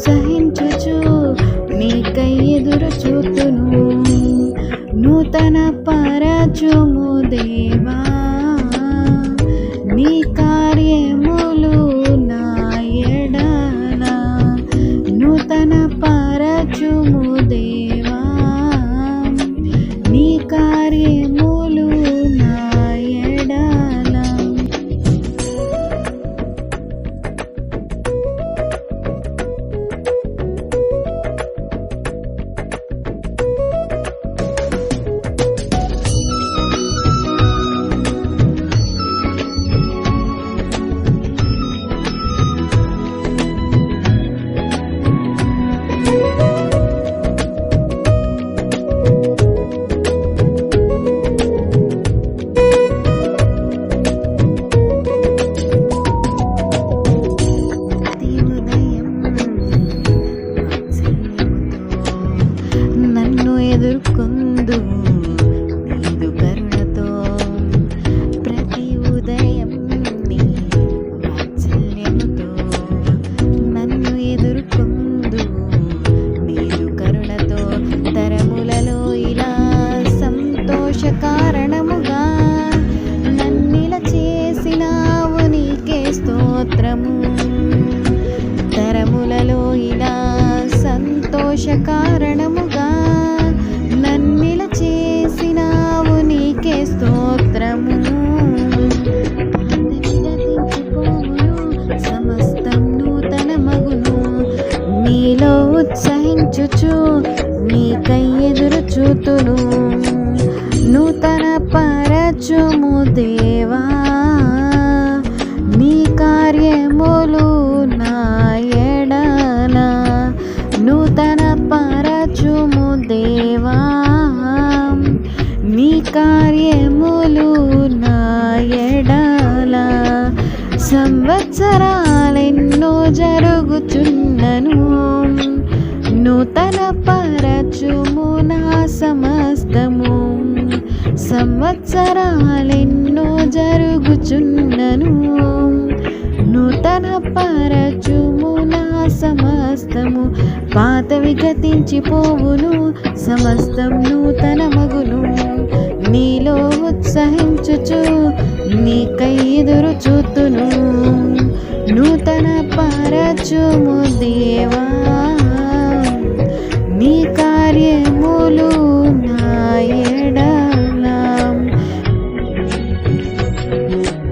సహించుచు నీకై ఎదురు చూతును నూతన పరచుము దేవా నీ కార్యము తరములలో ఇలా సంతోష కారణముగా నన్నిల చేసినావు నీకే స్తోత్రము. సమస్తం నూతన మగును. నీలో ఉత్సహించుచు నీకై ఎదురు చూతును నూతన పరచుము దే సంవత్సరాలెన్నో జరుగుచున్నను నూతన పరచుము నా సమస్తము. సంవత్సరాలెన్నో జరుగుచున్నను. నూతన పరచుము నా సమస్తము. పాతవి గతించిపోవును సమస్తం నూతన మగును నీలో ఉత్సహించుచు నీకై ఎదురు చూతును నూతన పరచుము దేవా.